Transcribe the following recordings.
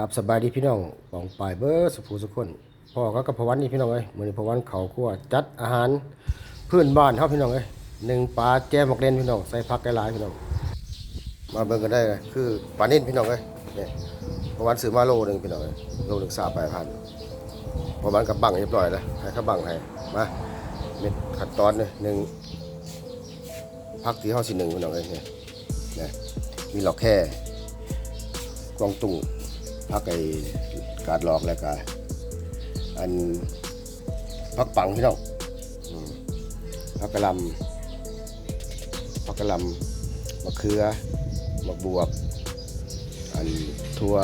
กับสบายดีพี่น้องปองปลายเบอร์สุภูสุคนพ่อก็กับพวันนี่พี่น้องเอ้ยมือนี้พวันเขาครัวจัดอาหารพื้นบ้านเฮาพี่น้องเอ้ยหนึ่งปลาแก้วหมกเล่นพี่น้องใส่ผักหลายๆพี่น้องมาเบิ่งกันได้เลยคือปลานิ่นพี่น้องเอ้ยนี่ยพวันซื้อมาโลหนึ่งพี่น้องเอ้ยโลหนึ่ง38,000พอวันกับบังเรียบร้อยแล้วให้เขาบังให้มาเม็ดขั้นตอนเลยหนึ่งผักที่เฮาสิหนึ่งพี่น้องเอ้ยนี่นี่มีหลอกแค่กวางตุ้ง พักไอ้กาดหลอกแล้วก็อันพักปังพี่น้องพักกระลำพักกระลำมะเขือมะบวบ อันทั่ว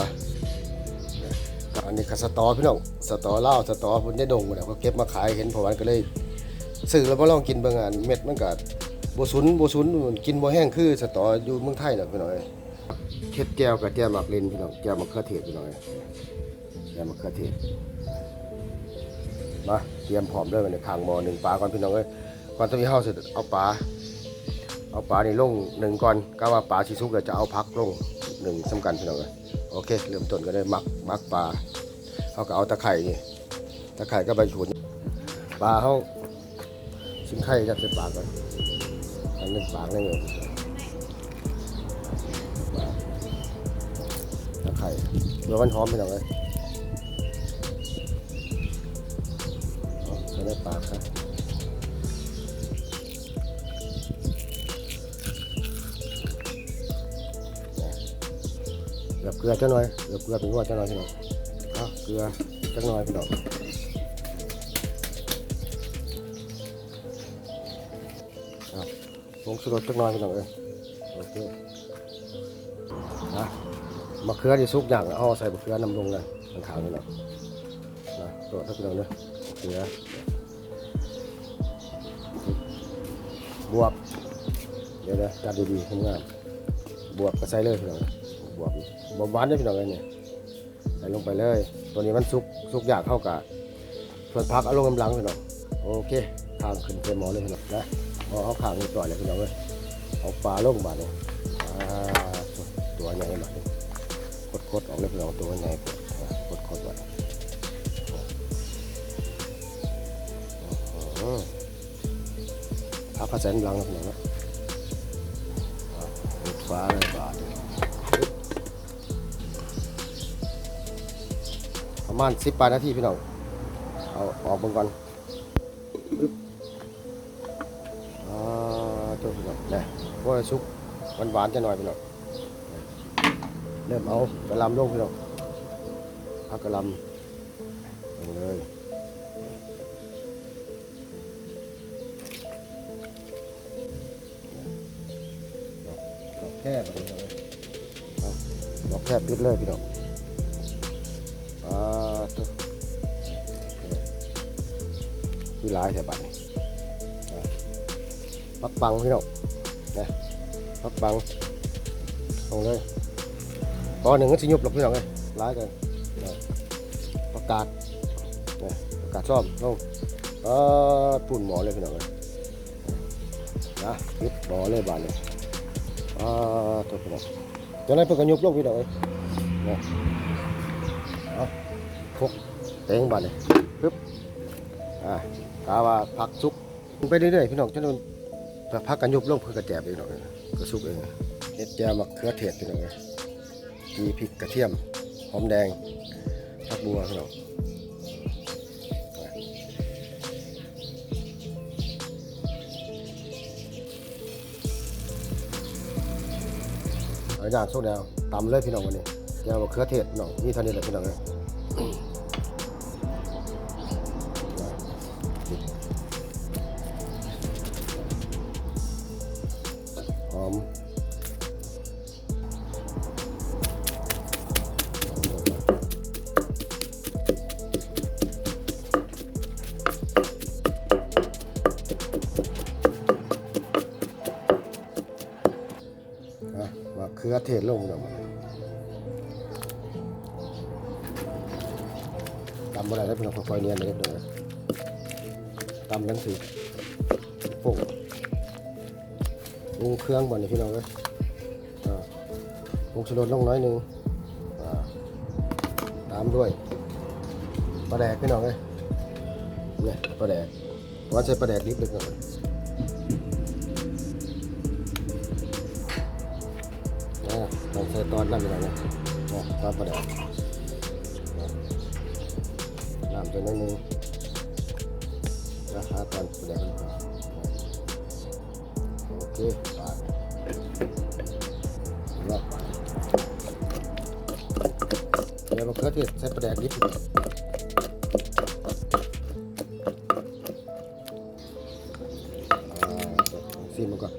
อันนี้ก็สตอพี่น้องสตอเล่าสตอพุ่นได้ดงหมดแล้วเขาเก็บมาขายเห็นพอวันก็เลยซื้อแล้วมาลองกินบิ่งอันเม็ดมันก็บ่สุนบ่สุนกินบ่แห้งคือสตออยู่เมืองไทยน่ะพี่น้อย เค็ดแก้วกับแก้วหมักเลนพี่น้องแก้วมะเขือเทศพี่น้องเอ้ยแก้วมะเขือเทศมาเตรียมพร้อมเด้วยในข้างหมอหนึ่งปลาก่อนพี่น้องเอ้ยก่อนจะมีเฮาเสร็จเอาปลาเอาปลานี่ลงหนึ่งก่อนก็ว่าปลาสิสุกแล้วจะเอาพักลงหนึ่งสำคัญพี่น้องเอ้ยโอเค เริ่มต้นก็ได้มักมักปลาเขาก็เอาตะไคร่นี่ตะไคร่ก็ใบฉุนปลาเขาชิมไข่จับใส่ปาก่อนอันนึงปากนี่เลย ไคร่เดี๋ยวมันหอมไปหน่อยเลยเอาใส่ในปากครับเกลือเกลือจังหน่อยเกลือเกลือเป็นว่าจังหน่อยพี่น้องเอาเกลือจังหน่อยพี่น้องเอาผงชูรสจังหน่อยพี่น้องเอ้ยโอเค มะเขือที่ซุกอย่างเอาใส่มะเขือนำลงเลยมันขาวนี่แหละนะตัวถ้าพี่น้องเนอะมะเขือบวบเดี๋ยวนะจัดดีๆทำงานบวบก็ใส่เลยพี่น้องบวบบวบหวานได้อพี่น้องเลยเนี่ยใส่ลงไปเลย ตัวนี้มันซุกซุกอยากเข้ากับส่วนพักเอาลงกำลังพี่น้องโอเคข้างขึ้นเต็มหมอเลยพี่น้องนะเอเอาขางนี้ต่อยเลยพี่น้องเลยเอาปลาลงบาเลยตัวใหญ่บาเลย กดออกเลยพี่น้องตัวใหญ่กดกดๆไว้พักกระแสนบลังนะพี่น้องนะฟ้าเลยบาทประมาณสิบปลายนาทีพี่น้องเอาออกเบิ่งก่อนอ่าตัวพี่น้องเนี่ยพวกซุกหวานๆจะหน่อยพี่น้อง เริ่มเอากระลำลงพี่น้องเอากระลำลงเลยแคบเลยเอาดอกแคบปิดเลยพี่น้องอ่าตัวคือหลายแต่บัดนี้ปักปังพี่น้องนะปักปังลงเลย ตอนหนึ่งก็สิยุบหลบพี่น้องเลยร้ายกันประกาศประกาศซ่อมลงเออปุ่นหมอเลยพี่น้องเลยนะยึดหมอเลยบานเลยอ่าตัวพี่น้องจะได้เพิ่งกันยุบลงพี่น้องเลยนะเอาพกเต็งบานเลยปึ๊บอ่ากาว่าพักซุกไปเรื่อยๆพี่น้องจนนพักกันยุบลงเพื่อกระแจบไปพี่น้องเลยก็ซุกเองเฮ็ดแจวมะเขือเทศพี่น้องเลย มีพริกกระเทียมหอมแดงผักบัวพี่น้องเอาอย่างสุกแล้วตำเลยพี่น้องวันนี้แกวมะเขือเทศพี่น้องนี่เท่านี้แหละพี่น้องเลย เทศลงแล้วมันตำอะไรแล้วเป็นค่อยๆเนียนเลยเดี๋ยวตำกันสิโป่งงูเครื่องบ่อนี่พี่น้องเลยอ่งชูรสลงน้อยหนึงอ่าตามด้วยปลาแดกพี่น้องเลยเนี่ยปลาแดกว่าใช้ปลาแดกนิดนึงก่อน ต้อตอนนั่นพี่น้องนะนะตอนปลาแดกนะน้ำจะนิดนึงนะหาตอนปลาแดกกันก่อนนะโอเคไปรอบไปเดี๋ยวมะเขือเทศใส่ปลาแดกนิดนึงซีมันก่อน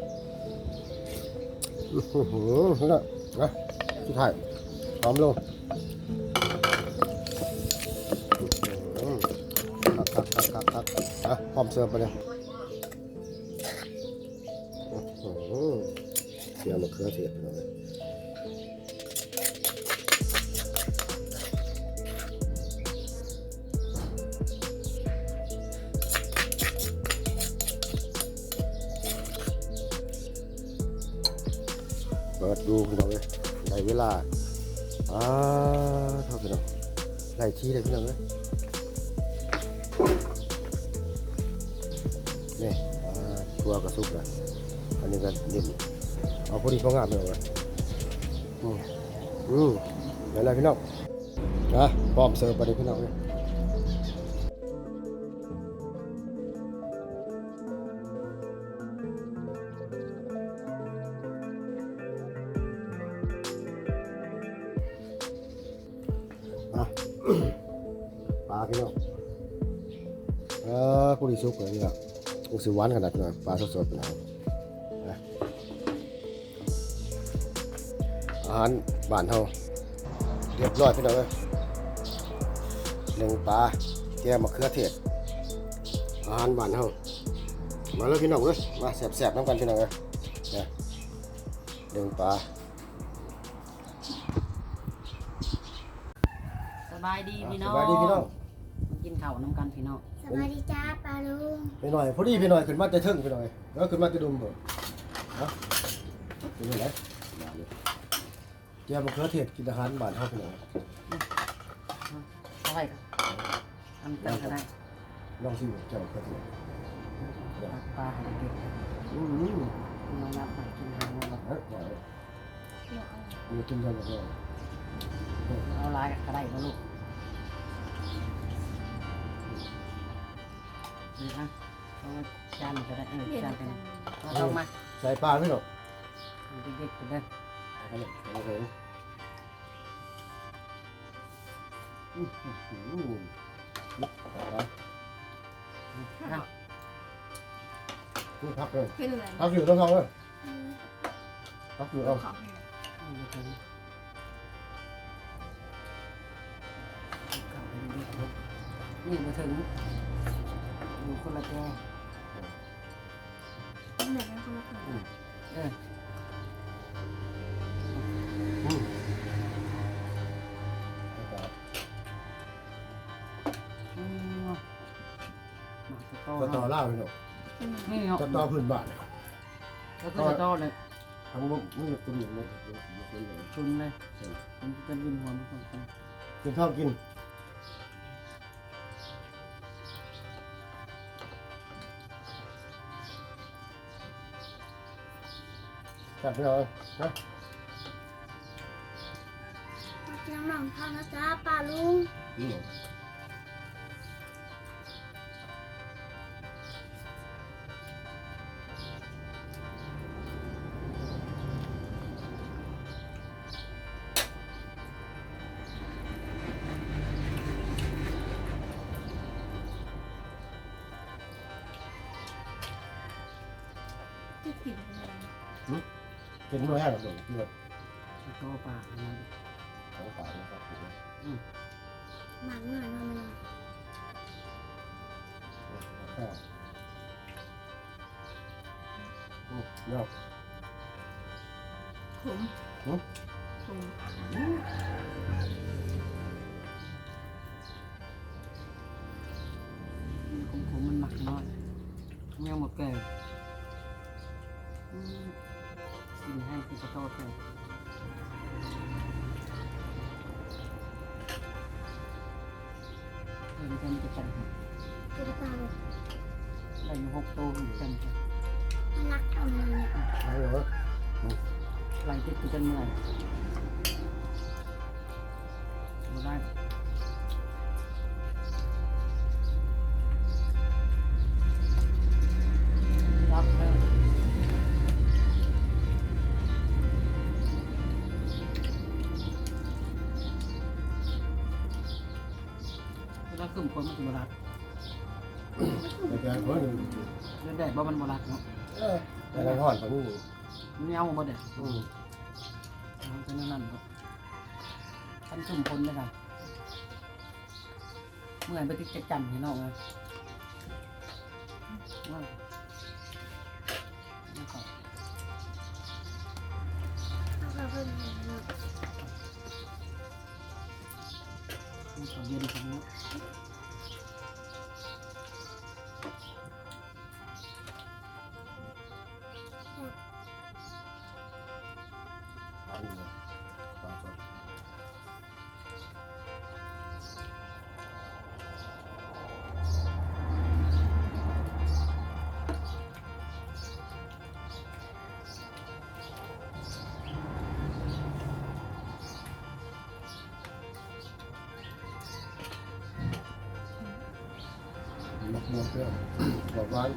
อื้อหือนะ นะสุดท้ายพร้อมลงอื้อหือคักคักคักคักอะพร้อมเสิร์ฟไปเลยเสียมะเขือเทศไปเลยเปิดดูพี่น้อง เวลาอ่าเท่าพี่น้องไล่ที่เลยพี่น้องเลยนี่ตัวกระซุกนะอันนี้ก็นิ่มเอาพอดีพองามเลยอืมอืมเดี๋ยวอะไรพี่น้องนะพร้อมเสิร์ฟไปเลยพี่น้องเลย อะปลาพี่น้องเออผู้ดีสุกเลยนี่ครับอุสิหวานขนาดนี้ปลาสดๆพี่น้องนะอาหารบ้านเฮาเรียบร้อยพี่น้องเลยหนึ่งปลาแกงมะเขือเทศอาหารบ้านเฮามาแล้วพี่น้องเลยมาแซ่บๆน้ำกันพี่น้องเลยหนึ่งปลา บายดีพี่น้องสบายดีพี่น้องมากินข้าวน้ำกันพี่น้องสวัสดีจ้าปาลุงพี่หน่อยพอดีพี่หน่อยขึ้นมาจะถึงพี่หน่อยแล้วขึ้นมาจะดุมบ่ฮะเป็นยังไงมาเลยเจ้ามะเขือเทศกินอาหารบ้านเฮาพี่หน่อยเอาไว้ครับทำกันก็ได้ลองชิมเจ้ามะเขือเทศตักปลาให้เด็กอืมน้องนับไปกินกันหมดเฮ้ยมาเลยมีกินกันแล้วเอาลายก็ได้ก็ลูก นี่นะเอาจานก็ได้เออจานกันเอาลงมาใส่ปลาพี่หน่อยเด็กๆไปเลยอันนี้เอาไปอืมอืมเอาไปเอานี่พักเลยเป็นอะไรพักอยู่ต้องทองเลยพักอยู่เอาของเอา นี่มาถึงอยู่คนละแก้เหมือนกันคนละคนเอออืมอืมมาสตอจะต่อเนาะล่าพี่หน่อยนี่เนาะจะต่อพื้นบ้านก็คือสตอเลยทั้งหมดนี่ตัวนี้มันชุนเลยมันจะรุ่นหัวมันของกันกินข้าวกิน จับพี่หน่อยนะมากินน้ำหนองข้าวนะจ้าปาลุง อืม กินไม่ให้หรอกเดี๋ยวกินแบบสตอปลาอันนั้นของป่านะครับผมหมักหน่อยหน่อยหน่อยข้าวอืมเนาะขมหืมขมของผมมันหมักน้อยแมวหมดแก่อืม กินให้คือสตอแก่เออมันจะมันจะกันตุ๊กตาแบบได้อยู่หกตัวอยู่กันมันรักทำเลยเนี่ยเอาเหรอไล่ติดตัวกันเมื่อย มันจะบรัดไปแปลงคนเรื่องแดดบ่มันบรัดเนาะเออแต่ในห้อนเขานี่มันเอาบ่แดดอืมมันเป็นนั่นครับท่านขึ้นคนเลยครับเมื่อไหร่ไปติดจะจันให้น้องเลยว่าว่าเขาเอาไปเพิ่มเลยเนาะว่าเขาเย็นของเนาะ มักม่วงเปรี้ยวบอกหวาน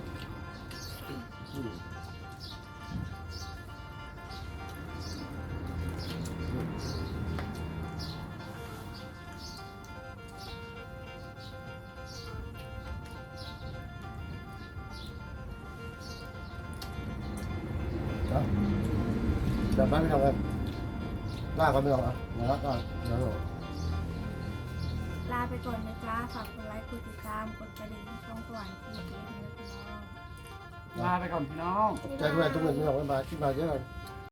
อืมเอาเดี๋ยวไปไม่ต้องเลยลากก็ไม่ต้องอะนะครับก็เดี๋ยวลาไปก่อนนะจ๊ะฝากกดไลค์ กดติดตามกดกระดิ่งช่องสว่างทีวีนะพี่น้อง ลาไปก่อนพี่น้องใจด้วยทุกคนที่เราไปมาที่มาเยอะ